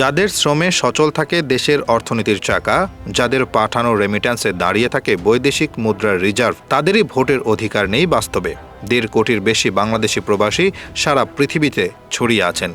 যাদের শ্রমে সচল থাকে দেশের অর্থনীতির চাকা, যাদের পাঠানো রেমিট্যান্সে দাঁড়িয়ে থাকে বৈদেশিক মুদ্রার রিজার্ভ তাদেরই ভোটের অধিকার নেই বাস্তবে। দেড় কোটির বেশি বাংলাদেশি প্রবাসী সারা পৃথিবীতে ছড়িয়ে আছেন।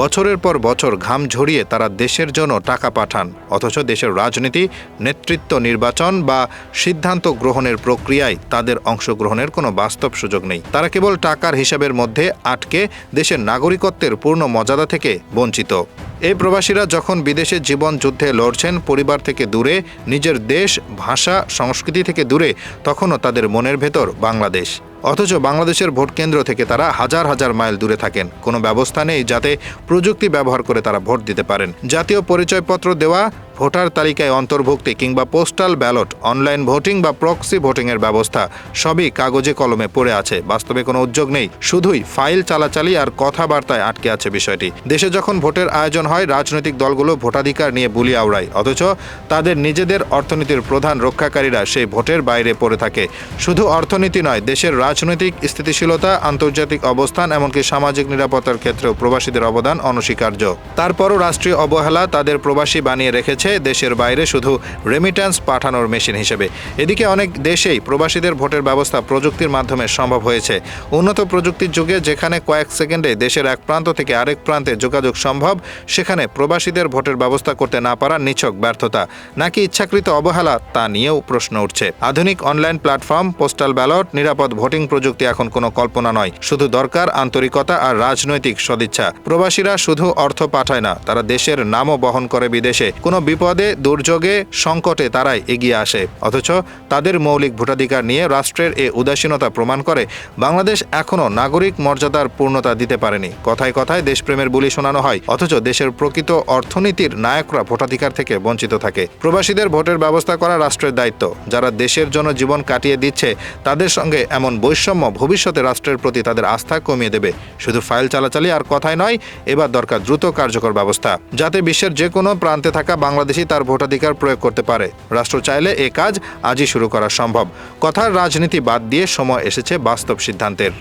বছরের পর বছর ঘাম ঝরিয়ে তারা দেশের জন্য টাকা পাঠান, অথচ দেশের রাজনীতি, নেতৃত্ব নির্বাচন বা সিদ্ধান্ত গ্রহণের প্রক্রিয়ায় তাদের অংশগ্রহণের কোনো বাস্তব সুযোগ নেই। তারা কেবল টাকার হিসাবের মধ্যে আটকে দেশের নাগরিকত্বের পূর্ণ মর্যাদা থেকে বঞ্চিত। এই প্রবাসীরা যখন বিদেশে জীবন যুদ্ধে লড়ছেন পরিবার থেকে দূরে, নিজের দেশ, ভাষা, সংস্কৃতি থেকে দূরে, তখনও তাদের মনের ভেতর বাংলাদেশ। অথচ বাংলাদেশের ভোট কেন্দ্র থেকে তারা হাজার হাজার মাইল দূরে থাকেন। কোনো ব্যবস্থা নেই যাতে প্রযুক্তি ব্যবহার করে তারা ভোট দিতে পারেন। জাতীয় পরিচয়পত্র দেওয়া ভোটার তালিকায় অন্তর্ভুক্তি কিংবা পোস্টাল ব্যালট, অনলাইন ভোটিং বা প্রক্সি ভোটিংয়ের ব্যবস্থা, সবই কাগজে কলমে পড়ে আছে। বাস্তবে কোনো উদ্যোগ নেই, শুধুই ফাইল চালাচালি আর কথাবার্তায় আটকে আছে বিষয়টি। দেশে যখন ভোটের আয়োজন হয়, রাজনৈতিক দলগুলো ভোটাধিকার নিয়ে বুলি আওড়ায়। অথচ তাদের নিজেদের অর্থনীতির প্রধান রক্ষাকারীরা সেই ভোটের বাইরে পড়ে থাকে। শুধু অর্থনীতি নয়, দেশের রাজনৈতিক স্থিতিশীলতা, আন্তর্জাতিক অবস্থান, এমনকি সামাজিক নিরাপত্তার ক্ষেত্রেও প্রবাসীদের অবদান অনস্বীকার্য। তারপরও রাষ্ট্রীয় অবহেলা তাদের প্রবাসী বানিয়ে রেখেছে দেশের বাইরে শুধু রেমিট্যান্স পাঠানোর মেশিন হিসেবে। এদিকে অনেক দেশেই প্রবাসীদের ভোটের ব্যবস্থা প্রযুক্তির মাধ্যমে সম্ভব হয়েছে। উন্নত প্রযুক্তির যুগে যেখানে কয়েক সেকেন্ডে দেশের এক প্রান্ত থেকে আরেক প্রান্তে যোগাযোগ সম্ভব, সেখানে প্রবাসীদের ভোটের ব্যবস্থা করতে না পারার নিছক ব্যর্থতা। নাকি ইচ্ছাকৃত অবহেলা, তা নিয়েও প্রশ্ন উঠছে। আধুনিক অনলাইন প্ল্যাটফর্ম পোস্টাল ব্যালট নিরাপদ ভোটিং প্রযুক্তি এখন কোনো কল্পনা নয়। শুধু দরকার আন্তরিকতা আর রাজনৈতিক সদিচ্ছা। প্রবাসীরা শুধু অর্থ পাঠায় না, তারা দেশের নামও বহন করে বিদেশে। কোনো বিপদে, দুর্যোগে, সংকটে তারাই এগিয়ে আসে। অথচ তাদের মৌলিক ভোটাধিকার নিয়ে রাষ্ট্রের এ উদাসীনতা প্রমাণ করে, বাংলাদেশ এখনও নাগরিক মর্যাদার পূর্ণতা দিতে পারেনি। কথায় কথায় দেশপ্রেমের বুলি শোনানো হয়, অথচ দেশের প্রকৃত অর্থনীতির নায়করা ভোটাধিকার থেকে বঞ্চিত থাকে। প্রবাসীদের ভোটের ব্যবস্থা করা রাষ্ট্রের দায়িত্ব। যারা দেশের জন্য জীবন কাটিয়ে দিচ্ছে, তাদের সঙ্গে এমন বৈষম্য ভবিষ্যতে রাষ্ট্রের প্রতি তাদের আস্থা কমিয়ে দেবে। শুধু ফাইল চালাচালি আর কথায় নয়, এবার দরকার দ্রুত কার্যকর ব্যবস্থা। যাতে বিশ্বের যে কোনো প্রান্তে থাকা বাংলাদেশি তার ভোটাধিকার প্রয়োগ করতে পারে। রাষ্ট্র চাইলে এ কাজ আজই শুরু করা সম্ভব। কথার রাজনীতি বাদ দিয়ে সময় এসেছে বাস্তব সিদ্ধান্তের।